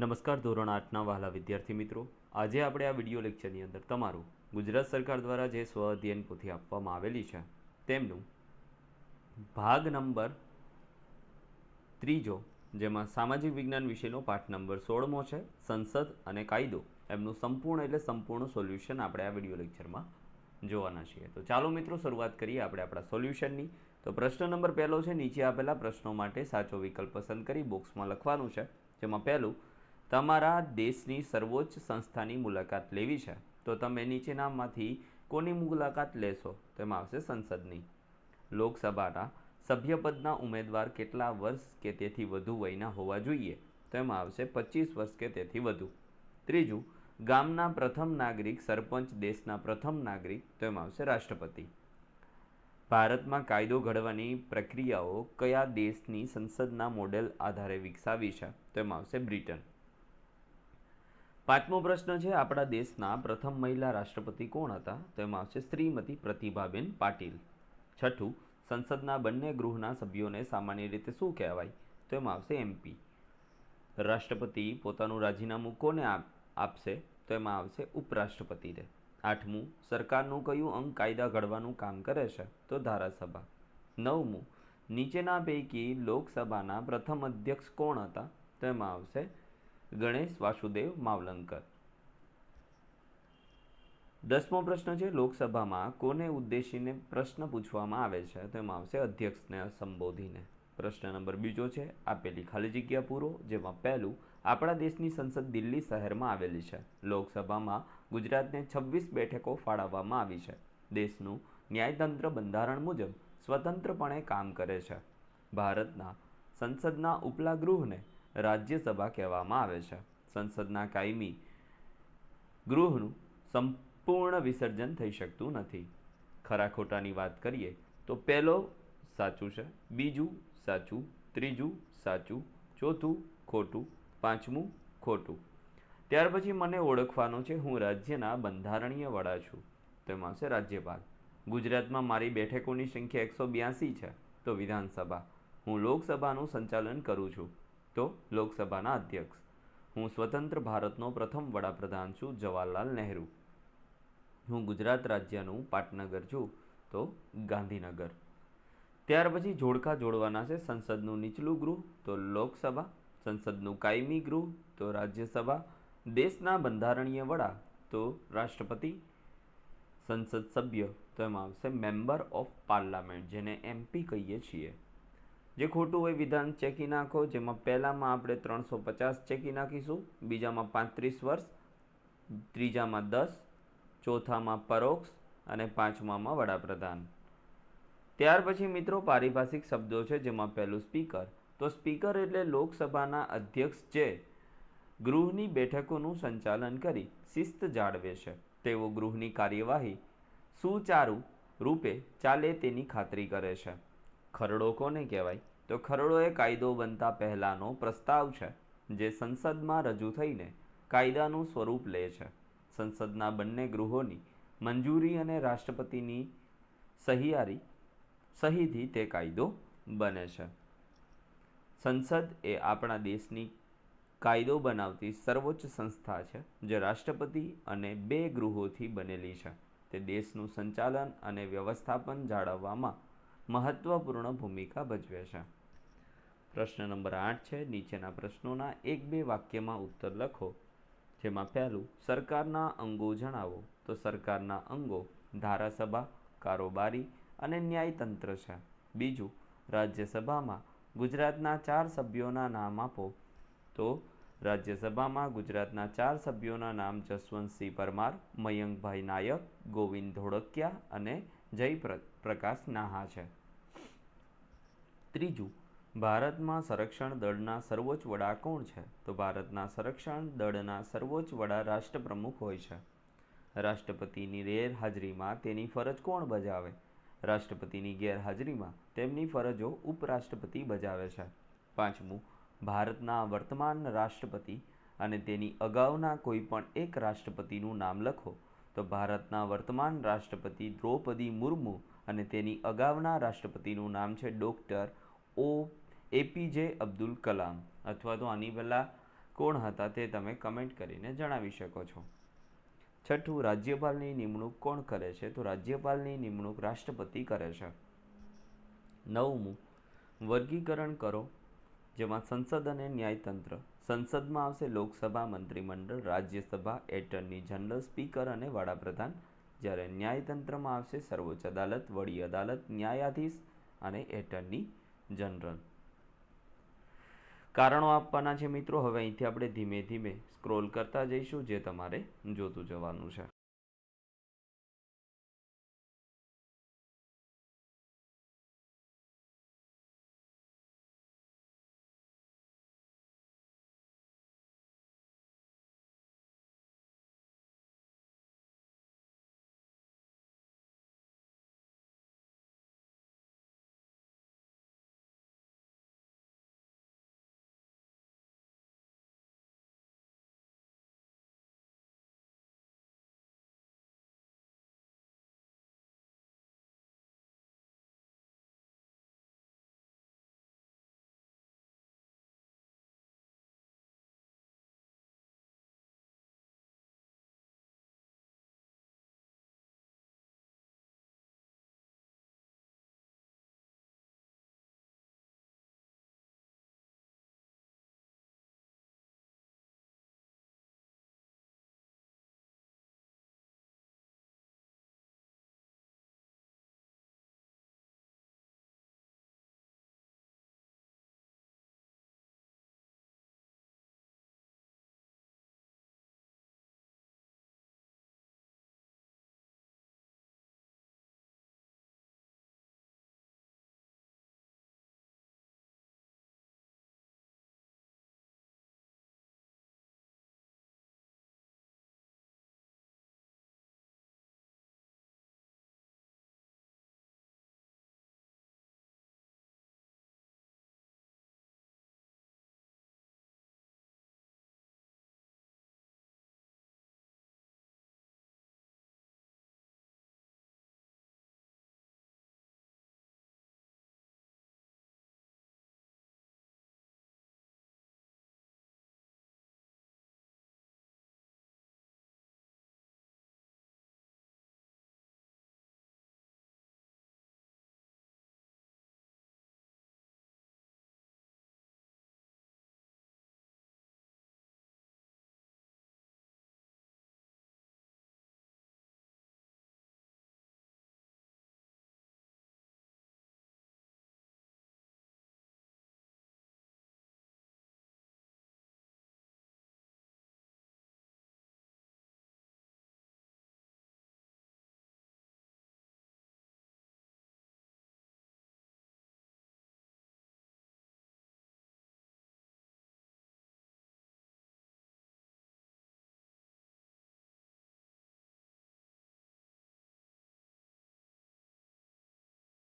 નમસ્કાર, ધોરણ આઠના વહાલા વિદ્યાર્થી મિત્રો. આજે આપણે આ વીડિયો લેક્ચરની અંદર તમારું ગુજરાત સરકાર દ્વારા જે સ્વ અધ્યયન પોથી આપવામાં આવેલી છે, તેમનું ભાગ નંબર ત્રીજો, જેમાં સામાજિક વિજ્ઞાન વિષયનો પાઠ નંબર સોળમો છે, સંસદ અને કાયદો. એમનું સંપૂર્ણ એટલે સંપૂર્ણ સોલ્યુશન આપણે આ વીડિયો લેક્ચરમાં જોવાના છીએ. તો ચાલો મિત્રો, શરૂઆત કરીએ આપણે આપણા સોલ્યુશનની. તો પ્રશ્ન નંબર પહેલો છે, નીચે આપેલા પ્રશ્નો માટે સાચો વિકલ્પ પસંદ કરી બોક્સમાં લખવાનું છે, જેમાં પહેલું તમારા દેશની સર્વોચ્ચ સંસ્થાની મુલાકાત લેવી છે, તો તમે નીચેનામાંથી કોની મુલાકાત લેશો? તેમાં આવશે સંસદની. લોકસભાના સભ્યપદના ઉમેદવાર કેટલા વર્ષ કે તેથી વધુ વયના હોવા જોઈએ? તેમાં આવશે પચીસ વર્ષ કે તેથી વધુ. ત્રીજું, ગામના પ્રથમ નાગરિક, સરપંચ, દેશના પ્રથમ નાગરિક, તેમાં આવશે રાષ્ટ્રપતિ. ભારતમાં કાયદો ઘડવાની પ્રક્રિયાઓ કયા દેશની સંસદના મોડેલ આધારે વિકસાવી છે? તેમાં આવશે બ્રિટન. પાંચમો પ્રશ્ન છે, આપણા દેશના પ્રથમ મહિલા રાષ્ટ્રપતિ કોણ હતા? તેમાં આવશે શ્રીમતી પ્રતિભાબેન પાટીલ. છઠ્ઠું, સંસદના બંને ગૃહના સભ્યોને સામાન્ય રીતે શું કહેવાય? તેમાં આવશે એમપી રાષ્ટ્રપતિ પોતાનું રાજીનામું કોને આપશે? તેમાં આવશે ઉપરાષ્ટ્રપતિને. આઠમું, સરકારનું કયું અંગ કાયદા ઘડવાનું કામ કરે છે? તો ધારાસભા. નવમું, નીચેના પૈકી લોકસભાના પ્રથમ અધ્યક્ષ કોણ હતા? તેમાં આવશે ગણેશ વાસુદેવ માવલંકર. દસમો પ્રશ્ન છે, લોકસભામાં કોને ઉદ્દેશીને પ્રશ્ન પૂછવામાં આવે છે? તેમાં આવશે અધ્યક્ષને સંબોધીને. પ્રશ્ન નંબર બીજો છે, આપેલી ખાલી જગ્યા પૂરો, જેમાં પહેલું, આપણા દેશની સંસદ દિલ્હી શહેરમાં આવેલી છે. લોકસભામાં ગુજરાતને છવ્વીસ બેઠકો ફાળવવામાં આવી છે. દેશનું ન્યાયતંત્ર બંધારણ મુજબ સ્વતંત્રપણે કામ કરે છે. ભારતના સંસદના ઉપલા ગૃહને રાજ્યસભા કહેવામાં આવે છે. સંસદના કાયમી ગૃહનું સંપૂર્ણ વિસર્જન થઈ શકતું નથી. ખરા ખોટાની વાત કરીએ તો પહેલો સાચું છે, બીજું સાચું, ત્રીજું સાચું, ચોથું ખોટું, પાંચમું ખોટું. ત્યાર પછી મને ઓળખવાનો છે, હું રાજ્યના બંધારણીય વડા છું. તેમાં છે રાજ્યપાલ. ગુજરાતમાં મારી બેઠકોની સંખ્યા એકસો બ્યાસી છે, તો વિધાનસભા. હું લોકસભાનું સંચાલન કરું છું. તો લોકસભાના અધ્યક્ષ. હું સ્વતંત્ર ભારતનો પ્રથમ વડાપ્રધાન છું, જવાહરલાલ નહેરુ. હું ગુજરાત રાજ્યનું પાટનગર છું, તો ગાંધીનગર. ત્યાર પછી જોડકા જોડવાના છે, સંસદનું નીચલું ગૃહ, તો લોકસભા. સંસદનું કાયમી ગૃહ, તો રાજ્યસભા. દેશના બંધારણીય વડા, તો રાષ્ટ્રપતિ. સંસદ સભ્ય, તો એમાં આવશે મેમ્બર ઓફ પાર્લામેન્ટ, જેને એમપી કહીએ છીએ. જે ખોટું હોય વિધાન ચેકી નાખો, જેમાં પહેલામાં આપણે ત્રણસો પચાસ ચેકી નાખીશું, બીજામાં પાંત્રીસ વર્ષ, ત્રીજામાં દસ, ચોથામાં પરોક્ષ અને પાંચમામાં વડાપ્રધાન. ત્યાર પછી મિત્રો પારિભાષિક શબ્દો છે, જેમાં પહેલું સ્પીકર. તો સ્પીકર એટલે લોકસભાના અધ્યક્ષ જે ગૃહની બેઠકોનું સંચાલન કરી શિસ્ત જાળવે છે. તેઓ ગૃહની કાર્યવાહી સુચારુ રૂપે ચાલે તેની ખાતરી કરે છે. ખરડો કોને કહેવાય? તો ખરડો એ કાયદો બનતા પહેલાંનો પ્રસ્તાવ છે, જે સંસદમાં રજૂ થઈને કાયદાનું સ્વરૂપ લે છે. સંસદના બંને ગૃહોની મંજૂરી અને રાષ્ટ્રપતિની સહિયારી, સહીથી તે કાયદો બને છે. સંસદ એ આપણા દેશની કાયદો બનાવતી સર્વોચ્ચ સંસ્થા છે, જે રાષ્ટ્રપતિ અને બે ગૃહોથી બનેલી છે. તે દેશનું સંચાલન અને વ્યવસ્થાપન જાળવવામાં મહત્વપૂર્ણ ભૂમિકા ભજવે છે. પ્રશ્ન નંબર આઠ છે, નીચેના પ્રશ્નોના એક બે વાક્યમાં ઉત્તર લખો. જેમાં પહેલું, સરકારના અંગો જણાવો. તો સરકારના અંગો ધારાસભા, કારોબારી અને ન્યાયતંત્ર છે. બીજું, રાજ્યસભામાં ગુજરાતના ચાર સભ્યોના નામ આપો. તો રાજ્યસભામાં ગુજરાતના ચાર સભ્યોના નામ જસવંતસિંહ પરમાર, મયંકભાઈ નાયક, ગોવિંદ ધોળકિયા અને જય પ્રકાશ નાહા છે. ત્રીજું, ભારતમાં સંરક્ષણ દળના સર્વોચ્ચ વડા કોણ છે? તો ભારતના સંરક્ષણ દળના સર્વોચ્ચ વડા રાષ્ટ્રપ્રમુખ હોય છે. રાષ્ટ્રપતિની ગેરહાજરીમાં તેની ફરજ કોણ બજાવે? રાષ્ટ્રપતિની ગેરહાજરીમાં તેમની ફરજો ઉપરાષ્ટ્રપતિ બજાવે છે. પાંચમું, ભારતના વર્તમાન રાષ્ટ્રપતિ અને તેની અગાઉના કોઈ પણ એક રાષ્ટ્રપતિનું નામ લખો. તો ભારતના વર્તમાન રાષ્ટ્રપતિ દ્રૌપદી મુર્મુ અને તેની અગાઉના રાષ્ટ્રપતિનું નામ છે ડૉક્ટર ઓ એપીજે અબ્દુલ કલામ અથવા તો આની પહેલાં કોણ હતા તે તમે કમેન્ટ કરીને જણાવી શકો છો. છઠ્ઠું, રાજ્યપાલની નિમણૂક કોણ કરે છે? તો રાજ્યપાલની નિમણૂક રાષ્ટ્રપતિ કરે છે. નવમું, વર્ગીકરણ કરો, જેમાં સંસદ અને ન્યાયતંત્ર. સંસદમાં આવશે લોકસભા મંત્રીમંડળ, રાજ્યસભા, એટર્ની જનરલ, સ્પીકર અને વડાપ્રધાન. જ્યારે ન્યાયતંત્રમાં આવશે સર્વોચ્ચ અદાલત, વડી અદાલત, ન્યાયાધીશ અને એટર્ની જનરલ. કારણો આપવાના છે મિત્રો. હવે અહીંથી આપણે ધીમે ધીમે સ્ક્રોલ કરતા જઈશું, જે તમારે જોતું જવાનું છે.